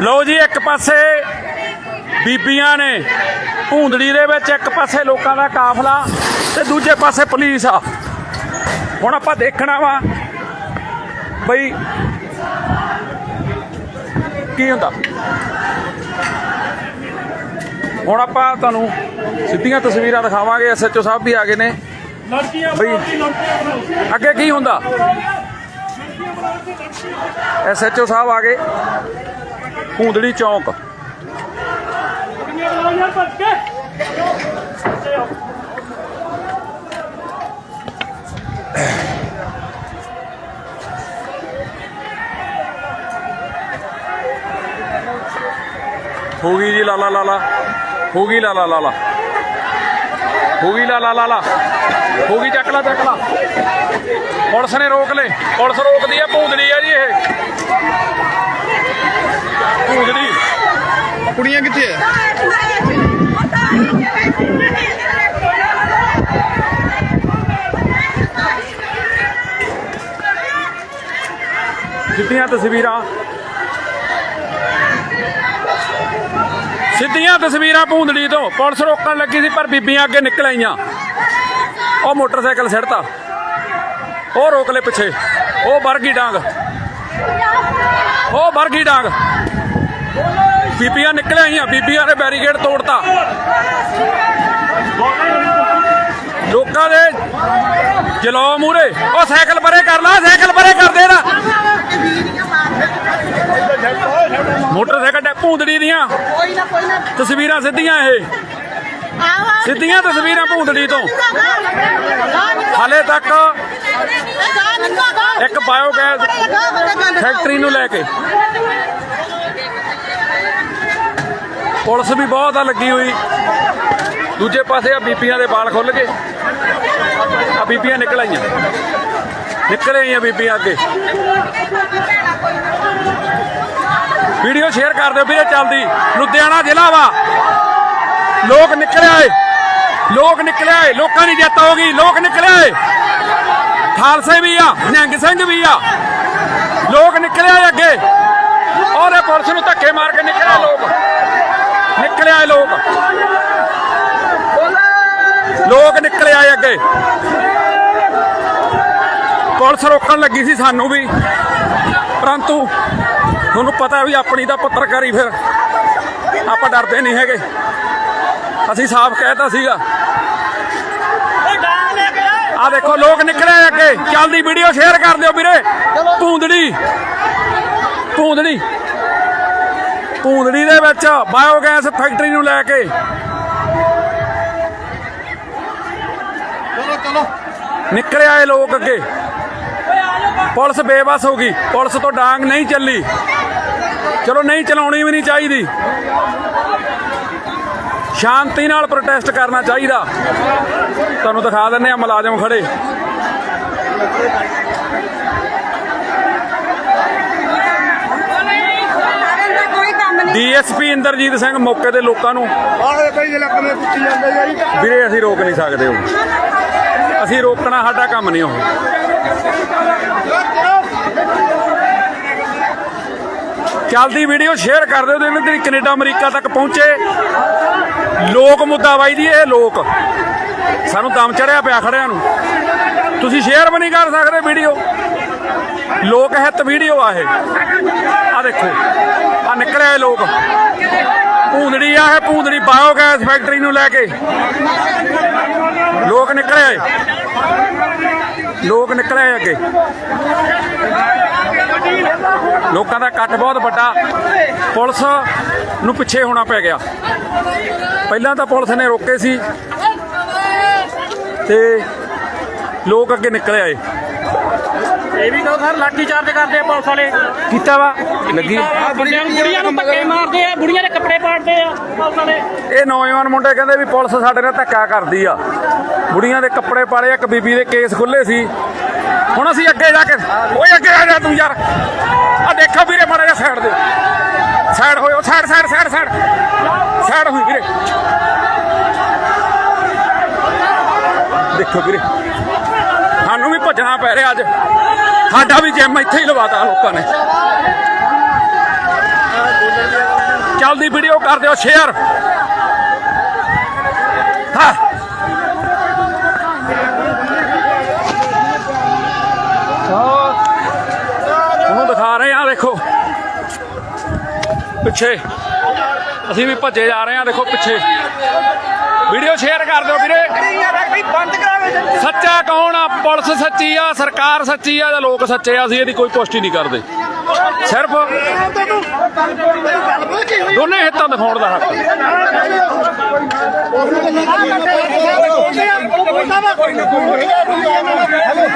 ਲਓ ਜੀ ਇੱਕ ਪਾਸੇ ਬੀਬੀਆਂ ਨੇ ਭੂੰਦੜੀ ਦੇ ਵਿੱਚ ਇੱਕ ਪਾਸੇ ਲੋਕਾਂ ਦਾ ਕਾਫਲਾ ਤੇ ਦੂਜੇ ਪਾਸੇ ਪੁਲਿਸ ਆ। ਹੁਣ ਆਪਾਂ ਦੇਖਣਾ ਵਾ ਬਈ ਕੀ ਹੁੰਦਾ। ਹੁਣ ਆਪਾਂ ਤੁਹਾਨੂੰ ਸਿੱਧੀਆਂ ਤਸਵੀਰਾਂ ਦਿਖਾਵਾਂਗੇ ਐਸਐਚਓ ਸਾਹਿਬ ਵੀ ਆ ਗਏ ਨੇ। ਬਈ ਅੱਗੇ ਕੀ ਹੁੰਦਾ? ਐਸਐਚਓ ਸਾਹਿਬ ਆ ਗਏ। ਭੂੰਦੜੀ ਚੌਂਕ। ਹੋ ਗਈ ਜੀ ਲਾਲਾ ਲਾਲਾ। ਹੋ ਗਈ ਲਾਲਾ ਲਾਲਾ। ਹੋ ਗਈ ਲਾਲਾ ਲਾਲਾ। ਹੋ ਗਈ ਚੱਕ ਲਾ ਚੱਕ ਲਾ। ਪੁਲਿਸ ਨੇ ਰੋਕ ਲੇ ਪੁਲਿਸ ਰੋਕਦੀ ਆ ਭੂੰਦੜੀ ਆ ਜੀ ਇਹ ਭੂੰਦੜੀ ਕੁੜੀਆਂ ਕਿੱਥੇ ਐ ਸਿੱਧੀਆਂ ਤਸਵੀਰਾਂ। ਸਿੱਧੀਆਂ ਤਸਵੀਰਾਂ ਭੂੰਦੜੀ ਤੋਂ। ਪੁਲਿਸ ਰੋਕਣ ਲੱਗੀ ਸੀ, ਪਰ ਬੀਬੀਆਂ ਅੱਗੇ ਨਿਕਲ ਆਈਆਂ। ਉਹ ਮੋਟਰਸਾਈਕਲ ਸਿੜਤਾ। ਉਹ ਰੋਕ ਲੈ ਪਿੱਛੇ। ਉਹ ਵਰਗੀ ਡਾਂਗ। ਉਹ ਵਰਗੀ ਡਾਂਗ। ਬੀਬੀਆਂ ਨਿਕਲ ਆਈਆਂ, ਬੀਬੀਆਂ ਨੇ ਬੈਰੀਕੇਡ ਤੋੜਤਾ। ਲੋਕਾਂ ਦੇ ਜਲੋ ਮੂਰੇ ਉਹ ਸਾਈਕਲ ਪਰੇ ਕਰ ਲਾ, ਸਾਈਕਲ ਪਰੇ ਕਰ ਦੇ ਨਾ ਮੋਟਰਸਾਈਕਲ ਟੈ ਭੂੰਦੜੀ ਦੀਆਂ। ਤਸਵੀਰਾਂ ਸਿੱਧੀਆਂ ਇਹ। ਸਿੱਧੀਆਂ ਤਸਵੀਰਾਂ ਭੂੰਦੜੀ ਤੋਂ। ਹਾਲੇ ਤੱਕ ਇੱਕ ਬਾਇਓਗੈਸ ਫੈਕਟਰੀ ਨੂੰ ਲੈ ਕੇ। ਪੁਲਿਸ ਵੀ ਬਹੁਤ ਆ ਲੱਗੀ ਹੋਈ। ਦੂਜੇ ਪਾਸੇ ਆ ਬੀਬੀਆਂ ਦੇ ਵਾਲ ਖੁੱਲ ਗਏ। ਆ ਬੀਬੀਆਂ ਨਿਕਲ ਆਈਆਂ। ਨਿਕਲ ਆਈਆਂ ਬੀਬੀਆਂ ਅੱਗੇ। ਵੀਡੀਓ ਸ਼ੇਅਰ ਕਰ ਦਿਓ ਵੀਰੇ ਚੱਲਦੀ। ਲੁਧਿਆਣਾ ਜ਼ਿਲ੍ਹਾ ਵਾ। ਲੋਕ ਨਿਕਲਿਆ ਏ। ਲੋਕ ਨਿਕਲਿਆ ਏ। ਲੋਕਾਂ ਦੀ ਜਿੱਤ ਹੋ ਗਈ। ਲੋਕ ਨਿਕਲਿਆ ਆਏ ਖਾਲਸੇ ਵੀ ਆ, ਨਿਹੰਗ ਸਿੰਘ ਵੀ ਆ। ਲੋਕ ਨਿਕਲਿਆ ਆਏ ਅੱਗੇ। ਔਰ ਇਹ ਪੁਲਿਸ ਨੂੰ ਧੱਕੇ ਮਾਰ ਕੇ ਨਿਕਲਿਆ ਲੋਕ। ਨਿਕਲੇ ਆਏ ਲੋਕ। ਲੋਕ ਨਿਕਲੇ ਆਏ ਅੱਗੇ। ਪੁਲਿਸ ਰੋਕਣ ਲੱਗੀ ਸੀ ਸਾਨੂੰ ਵੀ। ਪਰੰਤੂ ਤੁਹਾਨੂੰ ਪਤਾ ਵੀ ਆਪਣੀ ਦਾ ਪੱਤਰਕਾਰੀ ਫਿਰ ਆਪਾਂ ਡਰਦੇ ਨਹੀਂ ਹੈਗੇ। ਅਸੀਂ ਸਾਫ਼ ਕਹਿਤਾ ਸੀਗਾ। ਆ ਦੇਖੋ, ਲੋਕ ਨਿਕਲੇ ਅੱਗੇ। ਚੱਲਦੀ ਵੀਡੀਓ ਸ਼ੇਅਰ ਕਰ ਦਿਓ ਵੀਰੇ। ਭੂੰਦੜੀ ਭੂੰਦੜੀ ਭੂੰਦੜੀ ਦੇ ਵਿੱਚ ਬਾਇਓਗੈਸ ਫੈਕਟਰੀ ਨੂੰ ਲੈ ਕੇ। ਚਲੋ ਚਲੋ। ਨਿਕਲੇ ਆਏ ਲੋਕ ਅੱਗੇ। ਪੁਲਿਸ ਬੇਬਸ ਹੋ ਗਈ। ਪੁਲਿਸ ਤੋਂ ਡਾਂਗ ਨਹੀਂ ਚੱਲੀ। ਚਲੋ ਨਹੀਂ ਚਲਾਉਣੀ ਵੀ ਨਹੀਂ ਚਾਹੀਦੀ। ਸ਼ਾਂਤੀ ਨਾਲ ਪ੍ਰੋਟੈਸਟ ਕਰਨਾ ਚਾਹੀਦਾ। ਤੁਹਾਨੂੰ ਦਿਖਾ ਦਿੰਨੇ ਆ ਮੁਲਾਜ਼ਮ ਖੜੇ ਕੋਈ ਕੰਮ ਨਹੀਂ ਡੀਐਸਪੀ ਇੰਦਰਜੀਤ ਸਿੰਘ ਮੌਕੇ ਤੇ ਲੋਕਾਂ ਨੂੰ। ਆਹ ਕਈ ਇਲਾਕੇ ਵਿੱਚ ਪੁੱਛੀ ਜਾਂਦੇ ਜਾਈ ਵੀਰੇ ਅਸੀਂ ਰੋਕ ਨਹੀਂ ਸਕਦੇ ਉਹ। ਅਸੀਂ ਰੋਕਣਾ ਸਾਡਾ ਕੰਮ ਨਹੀਂ ਉਹ। ਚੱਲਦੀ ਵੀਡੀਓ ਸ਼ੇਅਰ ਕਰ ਦਿਓ ਤੇ ਇਹਨਾਂ ਦੀ ਕੈਨੇਡਾ ਅਮਰੀਕਾ ਤੱਕ ਪਹੁੰਚੇ। ਲੋਕ ਮੁੱਦਾ ਬਾਈ ਜੀ ਇਹ ਲੋਕ। ਸਾਨੂੰ ਦਮ ਚੜਿਆ ਪਿਆ ਖੜਿਆਂ ਨੂੰ। ਤੁਸੀਂ ਸ਼ੇਅਰ ਵੀ ਨਹੀਂ ਕਰ ਸਕਦੇ ਵੀਡੀਓ। ਲੋਕ ਹਿੱਤ ਵੀਡੀਓ ਆ ਇਹ। ਆ ਦੇਖੋ ਆ ਨਿਕਲਿਆ ਇਹ ਲੋਕ। ਭੂੰਦੜੀ ਆ ਇਹ, ਭੂੰਦੜੀ ਬਾਇਓਗੈਸ ਫੈਕਟਰੀ ਨੂੰ ਲੈ ਕੇ। ਲੋਕ ਨਿਕਲੇ ਆਏ ਲੋਕ ਨਿਕਲੇ ਆਏ ਅੱਗੇ। ਲੋਕਾਂ ਦਾ ਇਕੱਠ ਬਹੁਤ ਵੱਡਾ। ਪੁਲਿਸ ਨੂੰ ਪਿੱਛੇ ਹੋਣਾ ਪੈ ਗਿਆ। ਪਹਿਲਾਂ ਤਾਂ ਪੁਲਿਸ ਨੇ ਰੋਕੇ ਸੀ। ਤੇ ਲੋਕ ਅੱਗੇ ਨਿਕਲੇ ਆਏ ਇਹ ਵੀ ਕਹੋ ਸਰ ਲਾਠੀ ਚਾਰਜ ਕਰਦੇ ਆ ਪੁਲਿਸ ਵਾਲੇ। ਕੀਤਾ ਵਾ? ਲੱਗੀ। ਬੁੜੀਆਂ ਨੂੰ ਬੁੜੀਆਂ ਨੂੰ ਧੱਕੇ ਮਾਰਦੇ ਆ ਬੁੜੀਆਂ ਦੇ ਕੱਪੜੇ ਪਾੜਦੇ ਆ ਪੁਲਿਸ ਵਾਲੇ। ਇਹ ਨੌਜਵਾਨ ਮੁੰਡੇ ਕਹਿੰਦੇ ਵੀ ਪੁਲਿਸ ਸਾਡੇ ਨਾਲ ਧੱਕਾ ਕਰਦੀ ਆ। ਬੁੜੀਆਂ ਦੇ ਕੱਪੜੇ ਪਾੜੇ ਇੱਕ ਬੀਬੀ ਦੇ ਕੇਸ ਖੁੱਲੇ ਸੀ। ਹੁਣ ਅਸੀਂ ਅੱਗੇ ਜਾ ਕੇ ਓਏ ਅੱਗੇ ਆ ਜਾ ਤੂੰ ਯਾਰ। ਆ ਦੇਖੋ ਵੀਰੇ ਮਾੜਾ ਜਿਹਾ ਸਾਈਡ ਦੇ side ਹੋਇਓ side side side side side ਹੋਈ ਵੀਰੇ। ਦੇਖੋ ਵੀਰੇ। ਭੱਜਣਾ ਪੈ ਰਿਹਾ ਅੱਜ। ਸਾਡਾ ਵੀ ਜਿਮ ਇੱਥੇ ਹੀ ਲਵਾਤਾ ਲੋਕਾਂ ਨੇ। ਜਲਦੀ ਵੀਡੀਓ ਕਰ ਦਿਓ ਸ਼ੇਅਰ ਹਾਂ। ਉਹਨੂੰ ਦਿਖਾ ਰਹੇ ਆ ਦੇਖੋ। ਪਿੱਛੇ। ਅਸੀਂ ਵੀ ਭੱਜੇ ਜਾ ਰਹੇ ਆ ਦੇਖੋ ਪਿੱਛੇ। ਵੀਡੀਓ ਸ਼ੇਅਰ ਕਰ ਦਿਓ ਵੀਰੇ। ਬੰਦ ਕਰਾਵੇ ਸੱਚਾ ਕੌਣ ਆ ਪੁਲਿਸ ਸੱਚੀ ਆ ਸਰਕਾਰ ਸੱਚੀ ਆ ਜਾਂ ਲੋਕ ਸੱਚੇ ਆ ਅਸੀਂ ਇਹਦੀ ਕੋਈ ਪੁਸ਼ਟੀ ਨਹੀਂ ਕਰਦੇ ਸਿਰਫ ਦੋਨੇ ਹਿੱਤਾਂ ਦਿਖਾਉਣ ਦਾ ਹੱਕ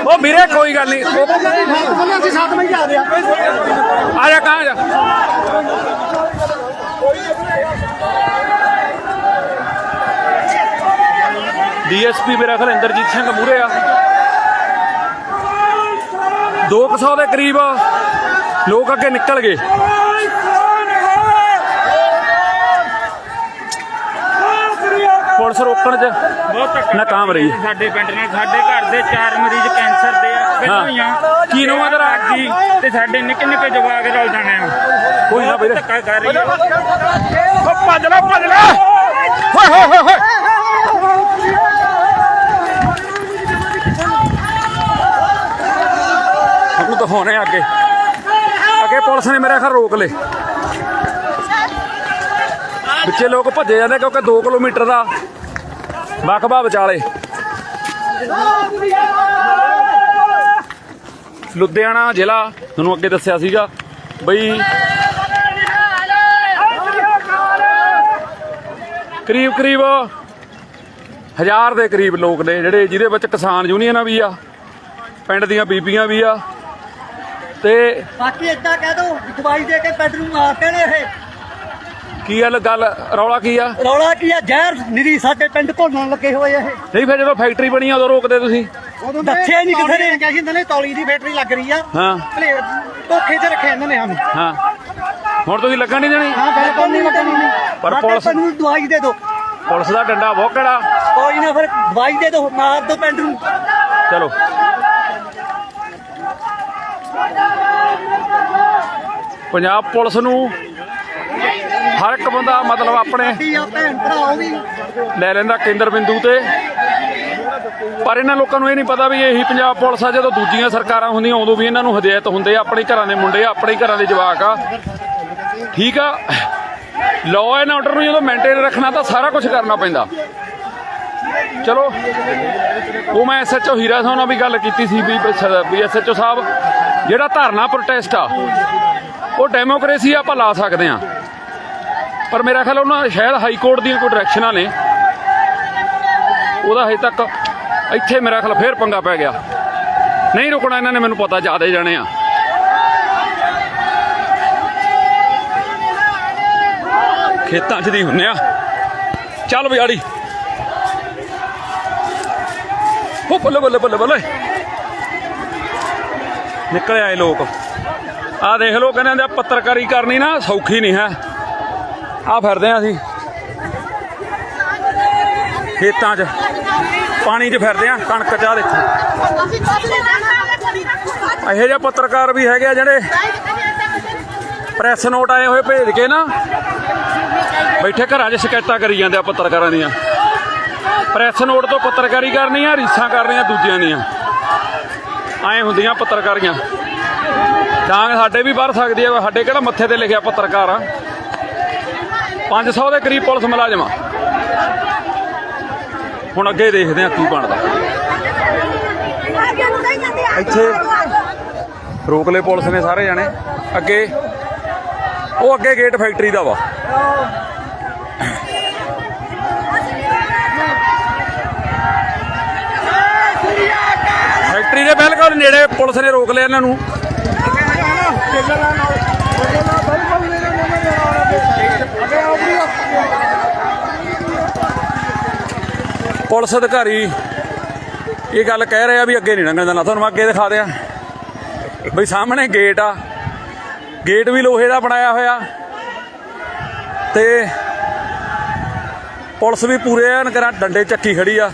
ਉਹ ਵੀਰੇ ਕੋਈ ਗੱਲ ਨਹੀਂ ਉਹ- ਅਸੀਂ ਸਾਥ ਵਿੱਚ ਆ ਰਹੇ ਆ ਆ ਜਾ ਕਹਾਂ ਜਾ ਡੀਐਸਪੀ ਮੇਰਾ ਖਿਆਲ ਇੰਦਰਜੀਤ ਸਿੰਘ ਮੂਰੇ ਆ। 200 ਦੇ ਕਰੀਬ ਲੋਕ ਅੱਗੇ ਨਿਕਲ ਗਏ। ਪੁਲਿਸ ਰੋਕਣ 'ਚ ਨਾਕਾਮ ਰਹੀ। ਸਾਡੇ ਪਿੰਡ ਨਾਲ ਸਾਡੇ ਘਰ ਦੇ ਚਾਰ ਮਰੀਜ਼ ਕੈਂਸਰ ਦੇ ਆ ਪਹਿਲਾਂ ਹੀ। ਆ ਕੀ ਨਾਮ ਆ ਤੇਰਾ? ਜੀ ਤੇ ਸਾਡੇ ਨਿੱਕੇ ਨਿੱਕੇ ਜਵਾਕ ਰਲ ਜਾਣੇ ਆ। ਕੋਈ ਨਾ ਵੀਰੇ। ਧੱਕਾ ਕਰ ਰਹੀ ਆ। ਉਹ ਭੱਜ ਲੈ ਭੱਜ ਲੈ। ਹੋਏ ਹੋਏ ਹੋਏ ਉਹਨੂੰ ਦਿਖਾਉਣੇ ਆ ਅੱਗੇ। ਅੱਗੇ ਪੁਲਿਸ ਨੇ ਮੇਰੇ ਖਰ ਰੋਕ ਲਏ। ਵਿੱਚੇ ਲੋਕ ਭੱਜੇ ਜਾਂਦੇ ਕਿਉਂਕਿ 2 ਕਿਲੋਮੀਟਰ ਦਾ ਵਕਬਾ ਵਿਚਾਲੇ। ਲੁਧਿਆਣਾ ਜ਼ਿਲ੍ਹਾ, ਤੁਹਾਨੂੰ ਅੱਗੇ ਦੱਸਿਆ ਸੀਗਾ ਬਈ ਕਰੀਬ ਕਰੀਬ ਹਜ਼ਾਰ ਦੇ ਕਰੀਬ ਲੋਕ ਨੇ ਜਿਹੜੇ ਜਿਹਦੇ ਵਿੱਚ ਕਿਸਾਨ ਯੂਨੀਅਨਾਂ ਵੀ ਆ, ਪਿੰਡ ਦੀਆਂ ਬੀਬੀਆਂ ਵੀ ਆ ਤੇ ਬਾਕੀ ਏਦਾਂ ਕਹਿ ਦੋ ਦਵਾਈ ਦੇ ਕੇ ਬੈੱਡ ਨੂੰ ਮਾਰਦੇ ਨੇ ਇਹ। ਕੀ ਗੱਲ ਗੱਲ ਰੌਲਾ ਕੀ ਆ? ਰੌਲਾ ਕੀ ਆ? ਜ਼ਹਿਰ ਨਿਰੀ ਸਾਡੇ ਪਿੰਡ ਘੋਲਣ ਲੱਗੇ ਹੋਏ ਇਹ। ਨਹੀਂ ਫਿਰ ਜਦੋਂ ਫੈਕਟਰੀ ਬਣੀ ਆ ਉਦੋਂ ਰੋਕਦੇ ਤੁਸੀਂ? ਦੱਸਿਆ ਨਹੀਂ ਕਿਸੇ ਨੇ। ਕਿਹਾ ਸੀ ਇਹਨਾਂ ਨੇ ਤੌਲੀ ਦੀ ਫੈਕਟਰੀ ਲੱਗ ਰਹੀ ਆ। ਹਾਂ। ਭਲੇ ਧੋਖੇ 'ਚ ਰੱਖਿਆ ਇਹਨਾਂ ਨੇ ਸਾਨੂੰ। ਹਾਂ। ਹੁਣ ਤੁਸੀਂ ਲੱਗਣ ਨਹੀਂ ਦੇਣੀ? ਹਾਂ ਬਿਲਕੁਲ ਨਹੀਂ ਲੱਗਣੀ ਨਹੀਂ ਪਰ ਪੁਲਿਸ- ਨੂੰ ਦਵਾਈ ਦੇ ਦਿਓ ਪੁਲਿਸ ਦਾ ਡੰਡਾ ਬਹੁਤ ਕਿਹੜਾ ਕੋਈ ਨਾ ਫਿਰ ਦਵਾਈ ਦੇ ਦਿਓ ਮਾਰ ਦਿਓ ਪਿੰਡ ਨੂੰ ਚਲੋ। ਪੰਜਾਬ ਪੁਲਿਸ ਨੂੰ ਹਰ ਇੱਕ ਬੰਦਾ ਮਤਲਬ ਆਪਣੇ ਲੈ ਲੈਂਦਾ ਕੇਂਦਰ ਬਿੰਦੂ ਤੇ। ਪਰ ਇਹਨਾਂ ਲੋਕਾਂ ਨੂੰ ਇਹ ਨਹੀਂ ਪਤਾ ਵੀ ਇਹੀ ਪੰਜਾਬ ਪੁਲਿਸ ਆ, ਜਦੋਂ ਦੂਜੀਆਂ ਸਰਕਾਰਾਂ ਹੁੰਦੀਆਂ, ਉਦੋਂ ਵੀ ਇਹਨਾਂ ਨੂੰ ਹਦਾਇਤ ਹੁੰਦੇ ਆ, ਆਪਣੇ ਘਰਾਂ ਦੇ ਮੁੰਡੇ ਆ, ਆਪਣੇ ਘਰਾਂ ਦੇ ਜਵਾਕ ਆ। ਠੀਕ ਆ? ਲਾਅ ਐਂਡ ਆਰਡਰ ਨੂੰ ਜਦੋਂ ਮੇਨਟੇਨ ਰੱਖਣਾ ਤਾਂ ਸਾਰਾ ਕੁਝ ਕਰਨਾ ਪੈਂਦਾ। ਚਲੋ, ਉਹ ਮੈਂ ਐਸਐਚਓ ਹੀਰਾ ਸਾਹਿਬ ਨਾਲ ਵੀ ਗੱਲ ਕੀਤੀ ਸੀ ਵੀ ਵੀ ਐਸਐਚਓ ਸਾਹਿਬ, ਜਿਹੜਾ ਧਰਨਾ ਪ੍ਰੋਟੈਸਟ ਆ ਉਹ ਡੈਮੋਕ੍ਰੇਸੀ ਆਪਾਂ ਲਾ ਸਕਦੇ ਆ ਪਰ ਮੇਰਾ ਖਿਆਲ ਉਹਨਾਂ ਸ਼ਾਇਦ ਹਾਈ ਕੋਰਟ ਦੀਆਂ ਕੋਈ ਡਾਇਰੈਕਸ਼ਨਾਂ ਨੇ। ਉਹਦਾ ਹਜੇ ਤੱਕ ਇੱਥੇ ਮੇਰਾ ਖਿਆਲ ਫੇਰ ਪੰਗਾ ਪੈ ਗਿਆ। ਨਹੀਂ ਰੁਕਣਾ ਇਹਨਾਂ ਨੇ, ਮੈਨੂੰ ਪਤਾ ਜ਼ਿਆਦਾ ਜਾਣੇ ਆ। ਖੇਤਾਂ 'ਚ ਦੀ ਹੁੰਨੇ ਆ। ਚੱਲ ਬਿਆੜੀ। ਉਹ ਬੱਲੇ ਬੱਲੇ ਬੱਲੇ ਬੱਲੇ। ਨਿਕਲ ਆਏ ਲੋਕ। ਆ ਦੇਖ ਲਓ, ਕਹਿੰਦੇ ਹੁੰਦੇ ਆ, ਪੱਤਰਕਾਰੀ ਕਰਨੀ ਨਾ ਸੌਖੀ ਨਹੀਂ ਹੈ। ਆ ਫਿਰਦੇ ਆ ਅਸੀਂ। ਖੇਤਾਂ 'ਚ, ਪਾਣੀ 'ਚ ਫਿਰਦੇ ਆ, ਕਣਕ 'ਚ ਆ ਦੇਖੋ। ਇਹੋ ਜਿਹੇ ਪੱਤਰਕਾਰ ਵੀ ਹੈਗੇ ਆ ਜਿਹੜੇ ਪ੍ਰੈਸ ਨੋਟ ਆਏ ਹੋਏ ਭੇਜ ਕੇ ਨਾ, ਬੈਠੇ ਘਰਾਂ 'ਚ ਸ਼ਿਕਾਇਤਾਂ ਕਰੀ ਜਾਂਦੇ ਆ ਪੱਤਰਕਾਰਾਂ ਦੀਆਂ। ਪ੍ਰੈਸ ਨੋਟ ਤੋਂ ਪੱਤਰਕਾਰੀ ਕਰਨੀ ਆ ਰੀਸਾਂ ਕਰਨੀਆਂ, ਦੂਜਿਆਂ ਦੀਆਂ। ਐ ਹੁੰਦੀਆਂ ਪੱਤਰਕਾਰੀਆਂ। ਡਾਂਗ ਸਾਡੇ ਵੀ ਵੱਧ ਸਕਦੀ ਹੈ, ਸਾਡੇ ਕਿਹੜਾ ਮੱਥੇ ਤੇ ਲਿਖਿਆ ਪੱਤਰਕਾਰ ਆ? 500 ਦੇ ਕਰੀਬ ਪੁਲਿਸ ਮੁਲਾਜ਼ਮ ਆ। ਹੁਣ ਅੱਗੇ ਦੇਖਦੇ ਆ ਕੀ ਬਣਦਾ। ਇੱਥੇ ਰੋਕ ਲਏ ਪੁਲਿਸ ਨੇ ਸਾਰੇ ਜਾਣੇ। ਅੱਗੇ, ਉਹ ਅੱਗੇ ਗੇਟ ਫੈਕਟਰੀ ਦਾ ਵਾ। ਫੈਕਟਰੀ ਦੇ ਬਿਲਕੁਲ ਨੇੜੇ ਪੁਲਿਸ ਨੇ ਰੋਕ ਲਿਆ ਇਹਨਾਂ ਨੂੰ। ਪੁਲਿਸ ਅਧਿਕਾਰੀ, ਇਹ ਗੱਲ ਕਹਿ ਰਿਹਾ ਵੀ ਅੱਗੇ ਨਹੀਂ ਲੰਘਣ ਦੇਣਾ। ਤੁਹਾਨੂੰ ਅੱਗੇ ਦਿਖਾ ਦਿਆਂ। ਬਈ ਸਾਹਮਣੇ ਗੇਟ ਆ। ਗੇਟ ਵੀ ਲੋਹੇ ਦਾ ਬਣਾਇਆ ਹੋਇਆ। ਤੇ ਪੁਲਿਸ ਵੀ ਪੂਰੇ ਐਨ ਕਰਾਂ, ਡੰਡੇ ਚੱਕੀ ਖੜੀ ਆ।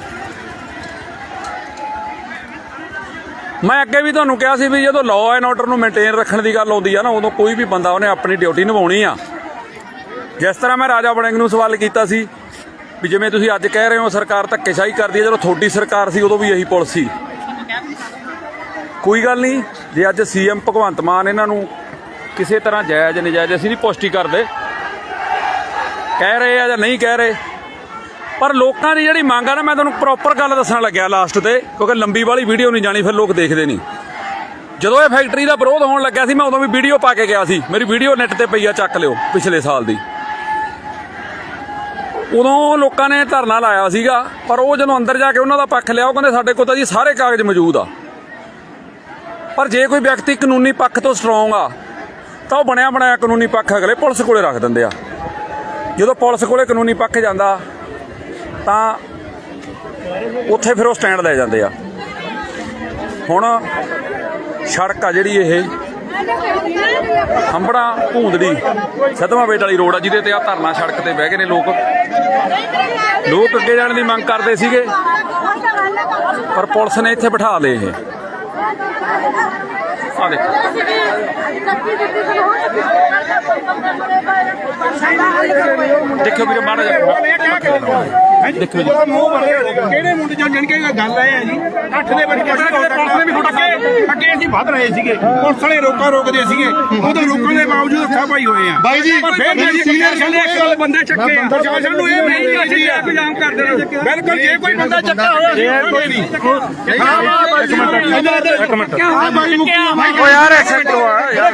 ਮੈਂ ਅੱਗੇ ਵੀ ਤੁਹਾਨੂੰ ਕਿਹਾ ਸੀ ਵੀ ਜਦੋਂ ਲਾਅ ਐਂਡ ਆਰਡਰ ਨੂੰ ਮੇਨਟੇਨ ਰੱਖਣ ਦੀ ਗੱਲ ਆਉਂਦੀ ਆ ਨਾ, ਉਦੋਂ ਕੋਈ ਵੀ ਬੰਦਾ ਉਹਨੇ ਆਪਣੀ ਡਿਊਟੀ ਨਿਭਾਉਣੀ ਆ। ਜਿਸ ਤਰ੍ਹਾਂ ਮੈਂ ਰਾਜਾ ਵੜਿੰਗ ਨੂੰ ਸਵਾਲ ਕੀਤਾ ਸੀ ਵੀ ਜਿਵੇਂ ਤੁਸੀਂ ਅੱਜ ਕਹਿ ਰਹੇ ਹੋ ਸਰਕਾਰ ਧੱਕੇਸ਼ਾਹੀ ਕਰਦੀ ਹੈ ਜਦੋਂ ਤੁਹਾਡੀ ਸਰਕਾਰ ਸੀ ਉਦੋਂ ਵੀ ਇਹੀ ਪੁਲਿਸ ਸੀ। ਕੋਈ ਗੱਲ ਨਹੀਂ, ਜੇ ਅੱਜ ਸੀਐਮ ਭਗਵੰਤ ਮਾਨ ਇਹਨਾਂ ਨੂੰ ਕਿਸੇ ਤਰ੍ਹਾਂ ਜਾਇਜ਼ ਨਜਾਇਜ਼ ਅਸੀਂ ਨਹੀਂ ਪੁਸ਼ਟੀ ਕਰਦੇ। ਕਹਿ ਰਹੇ ਆ ਜਾਂ ਨਹੀਂ ਕਹਿ ਰਹੇ ਪਰ ਲੋਕਾਂ ਦੀ ਜਿਹੜੀ ਮੰਗ ਆ ਨਾ, ਮੈਂ ਤੁਹਾਨੂੰ ਪ੍ਰੋਪਰ ਗੱਲ ਦੱਸਣ ਲੱਗਿਆ ਲਾਸਟ ਤੇ, ਕਿਉਂਕਿ ਲੰਬੀ ਵਾਲੀ ਵੀਡੀਓ ਨਹੀਂ ਜਾਣੀ, ਫਿਰ ਲੋਕ ਦੇਖਦੇ ਨਹੀਂ। ਜਦੋਂ ਇਹ ਫੈਕਟਰੀ ਦਾ ਵਿਰੋਧ ਹੋਣ ਲੱਗਿਆ ਸੀ, ਮੈਂ ਉਦੋਂ ਵੀ ਵੀਡੀਓ ਪਾ ਕੇ ਗਿਆ ਸੀ। ਮੇਰੀ ਵੀਡੀਓ ਨੈਟ ਤੇ ਪਈ ਆ, ਚੱਕ ਲਿਓ, ਪਿਛਲੇ ਸਾਲ ਦੀ। ਉਦੋਂ ਲੋਕਾਂ ਨੇ ਧਰਨਾ ਲਾਇਆ ਸੀਗਾ, ਪਰ ਉਹ ਜਦੋਂ ਅੰਦਰ ਜਾ ਕੇ ਉਹਨਾਂ ਦਾ ਪੱਖ ਲਿਆ, ਉਹ ਕਹਿੰਦੇ ਸਾਡੇ ਕੋਲ ਤਾਂ ਜੀ ਸਾਰੇ ਕਾਗਜ਼ ਮੌਜੂਦ ਆ। ਪਰ ਜੇ ਕੋਈ ਵਿਅਕਤੀ ਕਾਨੂੰਨੀ ਪੱਖ ਤੋਂ ਸਟਰੋਂਗ ਆ, ਤਾਂ ਉਹ ਬਣਿਆ ਬਣਾਇਆ ਕਾਨੂੰਨੀ ਪੱਖ ਅਗਲੇ ਪੁਲਿਸ ਕੋਲੇ ਰੱਖ ਦਿੰਦੇ ਆ। ਜਦੋਂ ਪੁਲਿਸ ਕੋਲੇ ਕਾਨੂੰਨੀ ਪੱਖ ਜਾਂਦਾ ਤਾਂ ਉੱਥੇ ਫਿਰ ਉਹ ਸਟੈਂਡ ਲੈ ਜਾਂਦੇ ਆ। ਹੁਣ ਸੜਕ ਆ ਜਿਹੜੀ ਇਹ। ਹੰਬੜਾ ਭੂੰਦੜੀ ਸਦਮਾ ਬੇਟ ਵਾਲੀ ਰੋਡ ਆ, ਜਿਹਦੇ ਤੇ ਆ ਧਰਨਾ ਸੜਕ ਤੇ ਬਹਿ ਗਏ ਨੇ ਲੋਕ। ਲੋਕ ਅੱਗੇ ਜਾਣ ਦੀ ਮੰਗ ਕਰਦੇ ਸੀਗੇ, ਪਰ ਪੁਲਿਸ ਨੇ ਇੱਥੇ ਬਿਠਾ ਲਏ ਇਹ। ਆ ਦੇਖੋ। ਦੇਖੋ ਵੀਰੇ, ਮਾੜਾ ਜਿਹਾ ਦੇਖੋ ਜੀ। ਕਿਹੜੇ ਮੁੰਡੇ ਜਾਂ ਜਣ ਕੇ ਗੱਲ ਆਏ ਆ ਜੀ? ਅੱਠ ਦੇ ਬਣ ਕੇ ਪੁਲਿਸ ਨੇ ਵੀ ਅੱਗੇ ਅੱਗੇ ਅਸੀਂ ਵੱਧ ਰਹੇ ਸੀਗੇ। ਪੁਲਿਸ ਵਾਲੇ ਰੋਕਾ ਰੋਕਦੇ ਸੀਗੇ। ਉਹਦੇ ਰੋਕਣ ਦੇ ਬਾਵਜੂਦ ਹੱਥਾਂ ਪਾਈ ਹੋਏ ਆ। ਬਾਈ ਜੀ ਪਰ ਫਿਰ ਵੀ ਪ੍ਰਸ਼ਾਸਨ ਨੇ ਇੱਕ ਗੱਲ ਬੰਦੇ ਚੱਕੇ ਆ। ਪ੍ਰਸ਼ਾਸਨ ਨੂੰ ਇਹ ਨਹੀਂ ਕਿ ਅਸੀਂ ਇੰਤਜ਼ਾਮ ਕਰਦੇ ਨੇ ਬਿਲਕੁਲ ਜੇ ਕੋਈ ਬੰਦਾ ਚੱਕਾ ਹੋਇਆ ਸੀ ਕੋਈ ਨਹੀਂ। ਹਾਂ ਇੱਕ ਮਿੰਟ ਹਾਂ ਬਾਈ ਮੁੱਕੀ ਓ ਯਾਰ ਇੱਕ ਸੈਕਿੰਡ ਆ ਯਾਰ।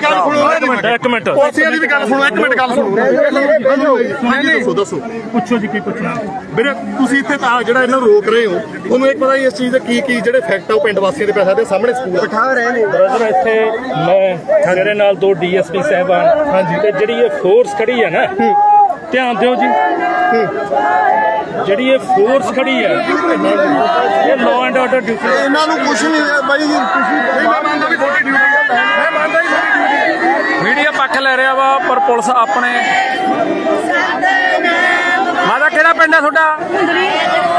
ਇੱਕ ਮਿੰਟ ਇੱਕ ਮਿੰਟ। ਪੁਲਿਸ ਦੀ ਵੀ ਗੱਲ ਸੁਣੋ ਇੱਕ ਮਿੰਟ ਗੱਲ ਸੁਣੋ। ਹਾਂਜੀ ਦੱਸੋ ਦੱਸੋ। ਪੁੱਛੋ ਜੀ ਕੀ ਪੁੱਛਣਾ। ਵੀਰੇ ਤੁਸੀਂ ਇੱਥੇ ਤਾਂ ਜਿਹੜਾ ਇਹਨਾਂ ਨੂੰ ਰੋਕ ਰਹੇ ਹੋ ਤੁਹਾਨੂੰ ਇੱਕ ਪਤਾ ਹੀ ਇਸ ਚੀਜ਼ ਦੇ ਕੀ ਕੀ ਜਿਹੜੇ ਫੈਕਟ ਆ ਉਹ ਪਿੰਡ ਵਾਸੀਆਂ ਦੇ ਪੈਸਾ ਦੇ ਸਾਹਮਣੇ ਸਕੂਲ ਬਿਠਾ ਰਹੇ ਨੇ। ਬ੍ਰਦਰ ਇੱਥੇ ਮੈਂ ਮੇਰੇ ਨਾਲ ਦੋ ਡੀਐਸਪੀ ਸਹਿਬਾਨ। ਹਾਂਜੀ। ਤੇ ਜਿਹੜੀ ਇਹ ਫੋਰਸ ਖੜੀ ਹੈ ਨਾ ਧਿਆਨ ਦਿਓ ਜੀ। ਜਿਹੜੀ ਇਹ ਫੋਰਸ ਖੜੀ ਹੈ ਇਹ ਲਾਅ ਐਂਡ ਆਰਡਰ ਡਿਊਟੀ ਇਹਨਾਂ ਨੂੰ ਕੁਝ ਨਹੀਂ ਬਾਈ ਜੀ। ਤੁਸੀਂ ਮੈਂ ਮੰਨਦਾ ਵੀ ਤੁਹਾਡੀ ਡਿਊਟੀ ਹੈ। ਮੈਂ ਮੰਨਦਾ ਵੀ ਤੁਹਾਡੀ ਡਿਊਟੀ ਹੈ। ਮੀਡੀਆ ਪੱਖ ਲੈ ਰਿਹਾ ਵਾ ਪਰ ਪੁਲਿਸ ਆਪਣੇ ਮਾਦਾ ਕਿਹੜਾ ਪਿੰਡ ਆ ਤੁਹਾਡਾ?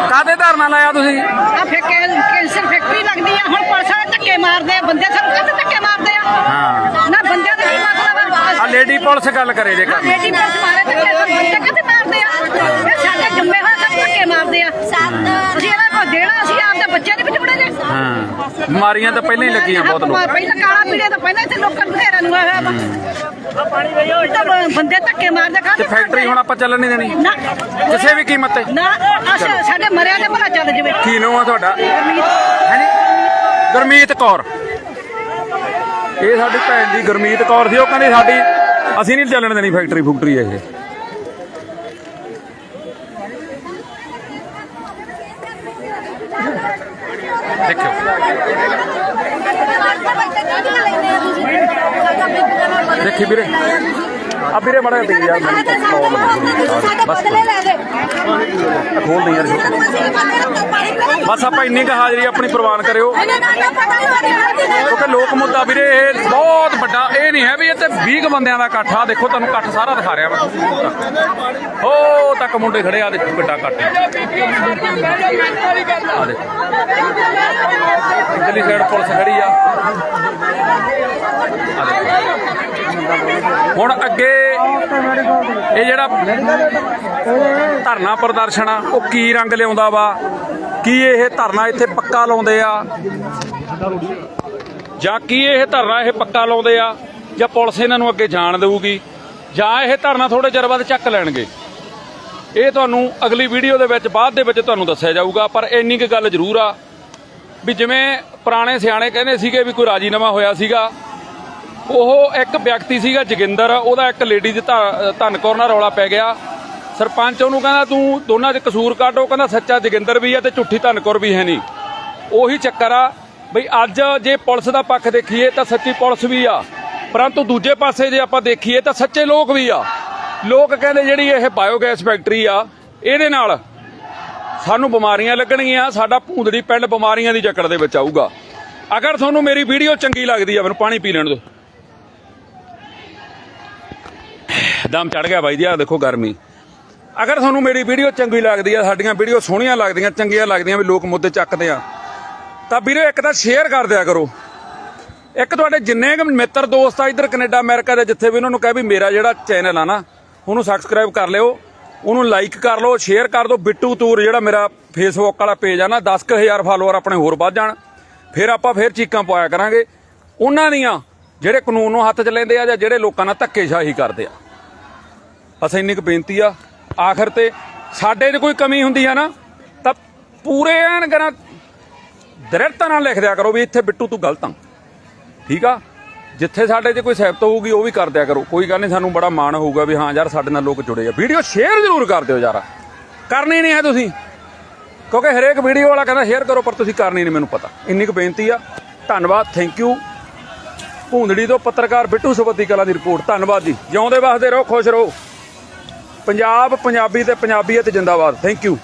ਕਾਦੇ ਧਰਨਾ ਲਾਇਆ ਤੁਸੀਂ? ਆ ਫੇ ਕੈਂਸਰ ਫੈਕਟਰੀ ਲੱਗਦੀ ਆ ਹੁਣ ਪੁਲਿਸ ਵਾਲੇ ਧੱਕੇ ਮਾਰਦੇ ਆ ਬੰਦੇ ਸਾਨੂੰ ਕਾਹਤੇ ਧੱਕੇ ਮਾਰਦੇ ਆ ਹਾਂ ਨਾ ਬੰਦਿਆਂ ਦਾ ਕੀ ਮਤਲਬ ਆ ਹੈ ਲੇਡੀ ਪੁਲਿਸ ਗੱਲ ਕਰੇ ਜੇ ਕਰ ਲੇਡੀ ਪੁਲਿਸ ਮਾਰੇ ਤਾਂ ਬੰਦੇ ਕਾਹਤੇ ਮਾਰਦੇ ਆ? ਇਹ ਸਾਡੇ ਜੰਮੇ ਹੋਏ ਸਾਨੂੰ ਧੱਕੇ ਮਾਰਦੇ ਆ। ਅਸੀਂ ਇਹਨਾਂ ਕੋਲ ਦੇਣਾ ਅਸੀਂ ਆਪਦੇ ਬੱਚਿਆਂ ਦੇ ਵਿੱਚ ਬੜੇ ਜੇ। ਹਾਂ। ਬਿਮਾਰੀਆਂ ਤਾਂ ਪਹਿਲਾਂ ਹੀ ਲੱਗੀਆਂ ਬਹੁਤ ਲੋਕ ਪਹਿਲਾਂ ਕਾਲਾ ਪੀੜੇ ਤਾਂ ਪਹਿਲਾਂ ਇੱਥੇ ਲੋਕਾਂ ਨੂੰ ਘੇਰਾ ਨੂੰ ਆਇਆ ਵਾ। ਪਾਣੀ ਤਾਂ ਬੰਦੇ ਧੱਕੇ ਮਾਰਦੇ ਤੇ ਕਾਹਤੇ ਫੈਕਟਰੀ ਹੁਣ ਆਪਾਂ ਚੱਲਣ ਨਹੀਂ ਦੇਣੀ। ਨਾ। ਕਿਸੇ ਵੀ ਕੀਮਤ ਤੇ। ਨਾ ਸਾਡੇ ਮਰਿਆ ਦੇ ਭਲਾ ਚੱਲ ਜਵੇ। ਕੀ ਨਾਮ ਆ ਤੁਹਾਡਾ? ਗੁਰਮੀਤ ਕੌਰ। ਇਹ ਸਾਡੀ ਭੈਣ ਦੀ ਗੁਰਮੀਤ ਕੌਰ ਸੀ ਉਹ ਕਹਿੰਦੀ ਸਾਡੀ ਅਸੀਂ ਨਹੀਂ ਚੱਲਣ ਦੇਣੀ ਫੈਕਟਰੀ ਫੁਕਟਰੀ ਇਹ। ਦੇਖਿਓ। ਦੇਖੀ ਵੀਰੇ। ਆ ਵੀਰੇ ਮੜਾ ਤੇ ਯਾਰ ਮੈਨੂੰ ਬਸ। ਖੋਲ ਦੇ ਯਾਰ ਬਸ ਆਪਾਂ ਇੰਨੀ ਕੁ ਹਾਜ਼ਰੀ ਆਪਣੀ ਪ੍ਰਵਾਨ ਕਰਿਓ। ਕਿਉਂਕਿ ਲੋਕ ਮੁੱਦਾ ਵੀਰੇ, ਇਹ ਬਹੁਤ ਵੱਡਾ, ਇਹ ਨਹੀਂ ਹੈ ਵੀ ਇੱਥੇ 20 ਕੁ ਬੰਦਿਆਂ ਦਾ ਇਕੱਠ ਆ। ਦੇਖੋ, ਤੁਹਾਨੂੰ ਇਕੱਠ ਸਾਰਾ ਦਿਖਾ ਰਿਹਾ ਮੈਂ। ਉਹ ਤੱਕ ਮੁੰਡੇ ਖੜੇ ਆ ਦੇਖੋ ਕਿੱਡਾ ਇਕੱਠ ਆ। ਦੇਖੋ। ਇਧਰਲੀ ਸਾਈਡ ਪੁਲਿਸ ਖੜੀ ਆ। ਹੁਣ ਅੱਗੇ ਇਹ ਜਿਹੜਾ ਧਰਨਾ ਪ੍ਰਦਰਸ਼ਨ ਆ, ਉਹ ਕੀ ਰੰਗ ਲਿਆਉਂਦਾ ਵਾ? ਕੀ ਇਹ ਧਰਨਾ ਇੱਥੇ ਪੱਕਾ ਲਾਉਂਦੇ ਆ? ਜਾਂ ਕੀ ਇਹ ਧਰਨਾ ਇਹ ਪੱਕਾ ਲਾਉਂਦੇ ਆ? ਜਾਂ ਪੁਲਿਸ ਇਹਨਾਂ ਨੂੰ ਅੱਗੇ ਜਾਣ ਦੇਊਗੀ? ਜਾਂ ਇਹ ਧਰਨਾ ਥੋੜੇ ਚਿਰ ਬਾਅਦ ਚੱਕ ਲੈਣਗੇ? ਇਹ ਤੁਹਾਨੂੰ ਅਗਲੀ ਵੀਡੀਓ ਦੇ ਵਿੱਚ, ਬਾਅਦ ਦੇ ਵਿੱਚ ਤੁਹਾਨੂੰ ਦੱਸਿਆ ਜਾਊਗਾ, ਪਰ ਇੰਨੀ ਕੁ ਗੱਲ ਜ਼ਰੂਰ ਆ ਵੀ ਜਿਵੇਂ ਪੁਰਾਣੇ ਸਿਆਣੇ ਕਹਿੰਦੇ ਸੀਗੇ ਵੀ ਕੋਈ ਰਾਜੀਨਾਮਾ ਹੋਇਆ ਸੀਗਾ, ਉਹ ਇੱਕ ਵਿਅਕਤੀ ਸੀਗਾ ਜੋਗਿੰਦਰ, ਉਹਦਾ ਇੱਕ ਲੇਡੀ ਦੇ ਧੰਨ ਕੌਰ ਰੌਲਾ ਪੈ ਗਿਆ। ਸਰਪੰਚ ਉਹਨੂੰ ਕਹਿੰਦਾ, ਤੂੰ ਦੋਨਾਂ 'ਚ ਕਸੂਰ ਕੱਢ। ਉਹ ਕਹਿੰਦਾ, ਸੱਚਾ ਜੋਗਿੰਦਰ ਵੀ ਆ ਤੇ ਝੁੱਠੀ ਧੰਨ ਵੀ ਹੈ ਨਹੀਂ। ਉਹੀ ਚੱਕਰ ਆ ਬਈ ਅੱਜ ਜੇ ਪੁਲਿਸ ਦਾ ਪੱਖ ਦੇਖੀਏ ਤਾਂ ਸੱਚੀ ਪੁਲਿਸ ਵੀ ਆ, ਪਰੰਤੂ ਦੂਜੇ ਪਾਸੇ ਜੇ ਆਪਾਂ ਦੇਖੀਏ ਤਾਂ ਸੱਚੇ ਲੋਕ ਵੀ ਆ। ਲੋਕ ਕਹਿੰਦੇ ਜਿਹੜੀ ਇਹ ਬਾਇਓਗੈਸ ਫੈਕਟਰੀ ਆ, ਇਹਦੇ ਨਾਲ ਸਾਨੂੰ ਬਿਮਾਰੀਆਂ ਲੱਗਣਗੀਆਂ, ਸਾਡਾ ਭੂੰਦੜੀ ਪਿੰਡ ਬਿਮਾਰੀਆਂ ਦੀ ਜਕੜ ਦੇ ਵਿੱਚ ਆਊਗਾ। ਅਗਰ ਤੁਹਾਨੂੰ ਮੇਰੀ ਵੀਡੀਓ ਚੰਗੀ ਲੱਗਦੀ ਆ, ਮੈਨੂੰ ਪਾਣੀ ਪੀ ਲੈਣ ਦਿਓ। ਦਮ ਚੜ ਗਿਆ ਬਾਈ ਜੀ ਆ ਦੇਖੋ ਗਰਮੀ। ਅਗਰ ਤੁਹਾਨੂੰ ਮੇਰੀ ਵੀਡੀਓ ਚੰਗੀ ਲੱਗਦੀ ਆ, ਸਾਡੀਆਂ ਵੀਡੀਓ ਸੋਹਣੀਆਂ ਲੱਗਦੀਆਂ, ਚੰਗੀਆਂ ਲੱਗਦੀਆਂ ਵੀ ਲੋਕ ਮੁੱਦੇ ਚੱਕਦੇ ਆ, ਤਾਂ ਵੀਰੇ ਇੱਕ ਤਾਂ ਸ਼ੇਅਰ ਕਰ ਦਿਆ ਕਰੋ। ਇੱਕ ਤੁਹਾਡੇ ਜਿੰਨੇ ਕੁ ਮਿੱਤਰ ਦੋਸਤ ਆ ਇੱਧਰ ਕੈਨੇਡਾ, ਅਮਰੀਕਾ ਦੇ ਜਿੱਥੇ ਵੀ ਉਹਨਾਂ ਨੂੰ ਕਹੇ ਵੀ ਮੇਰਾ ਜਿਹੜਾ ਚੈਨਲ ਆ ਨਾ, ਉਹਨੂੰ ਸਬਸਕ੍ਰਾਈਬ ਕਰ ਲਿਓ, ਉਹਨੂੰ ਲਾਈਕ ਕਰ ਲਓ ਸ਼ੇਅਰ ਕਰ ਦਿਓ। ਬਿੱਟੂ ਤੂਰ ਜਿਹੜਾ ਮੇਰਾ ਫੇਸਬੁੱਕ ਵਾਲਾ ਪੇਜ ਆ ਨਾ 10000 ਫਾਲੋਅਰ ਆਪਣੇ ਹੋਰ ਵੱਧ ਜਾਣ। ਫਿਰ ਆਪਾਂ ਫਿਰ ਚੀਕਾਂ ਪਾਇਆ ਕਰਾਂਗੇ। ਉਹਨਾਂ ਦੀਆਂ ਜਿਹੜੇ ਕਾਨੂੰਨ ਨੂੰ ਹੱਥ 'ਚ ਲੈਂਦੇ ਆ ਜਾਂ ਜਿਹੜੇ ਲੋਕਾਂ ਨਾਲ ਧੱਕੇਸ਼ਾਹੀ ਕਰਦੇ ਆ। ਬਸ ਇੰਨੀ ਕੁ ਬੇਨਤੀ ਆ। ਆਖਰ ਤੇ ਸਾਡੇ 'ਚ ਕੋਈ ਕਮੀ ਹੁੰਦੀ ਆ ਨਾ, ਤਾਂ ਪੂਰੇ ਐਨ ਕਰਾਂ ਦ੍ਰਿੜਤਾ ਨਾਲ ਲਿਖ ਦਿਆ ਕਰੋ ਵੀ ਇੱਥੇ ਬਿੱਟੂ ਤੂੰ ਗਲਤ ਆ। ਠੀਕ ਆ? ਜਿੱਥੇ ਸਾਡੇ 'ਚ ਕੋਈ ਸਹਿਬਤ ਹੋਊਗੀ, ਉਹ ਵੀ ਕਰ ਦਿਆ ਕਰੋ। ਕੋਈ ਗੱਲ ਨਹੀਂ, ਸਾਨੂੰ ਬੜਾ ਮਾਣ ਹੋਊਗਾ ਵੀ ਹਾਂ ਯਾਰ ਸਾਡੇ ਨਾਲ ਲੋਕ ਜੁੜੇ ਆ। ਵੀਡੀਓ ਸ਼ੇਅਰ ਜ਼ਰੂਰ ਕਰ ਦਿਓ ਯਾਰ। ਕਰਨੀ ਨਹੀਂ ਹੈ ਤੁਸੀਂ। ਕਿਉਂਕਿ ਹਰੇਕ ਵੀਡੀਓ ਵਾਲਾ ਕਹਿੰਦਾ ਸ਼ੇਅਰ ਕਰੋ, ਪਰ ਤੁਸੀਂ ਕਰਨੀ ਨਹੀਂ, ਮੈਨੂੰ ਪਤਾ। ਇੰਨੀ ਕੁ ਬੇਨਤੀ ਆ। ਧੰਨਵਾਦ ਥੈਂਕ ਯੂ ਭੂੰਦੜੀ ਤੋਂ ਪੱਤਰਕਾਰ ਬਿੱਟੂ ਸਵੱਦੀ ਕਲਾ ਦੀ ਰਿਪੋਰਟ। ਧੰਨਵਾਦ ਜੀ। ਜਿਉਂਦੇ ਵਸਦੇ ਰਹੋ, ਖੁਸ਼ ਰਹੋ। ਪੰਜਾਬ ਪੰਜਾਬੀ ਤੇ ਪੰਜਾਬੀਅਤ ਜਿੰਦਾਬਾਦ। Thank you